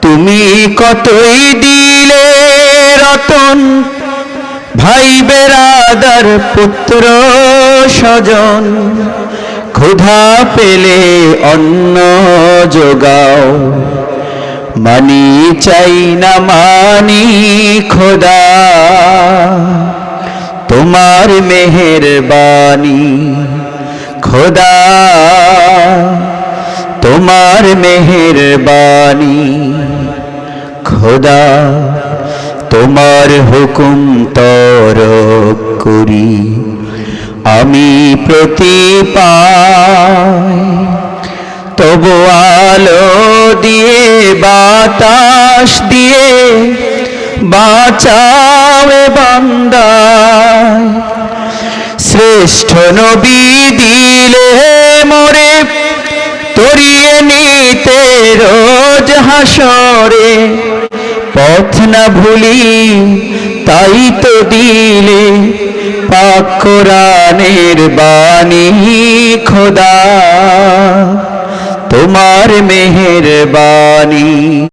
তুমি কতই দিলে রতন? ভাই বেরাদার পুত্র স্বজন, ক্ষুধা পেলে অন্ন যোগাও। মানি চাই না, মানি খোদা। তোমার মেহের বাণী খোদা। তোমার মেহের বাণী খোদা, তোমার হুকুম তর করি। আমি প্রতি তবু আলো দিয়ে, বাতাস দিয়ে বাঁচাও বান্দায়। শ্রেষ্ঠ নবী দিলে মোরে তরিয়ে নিতে রোজ হাসরে, পথ না ভুলি তাই তো দিলে পাকরানের বাণী খোদা, তোমার মেহের বাণী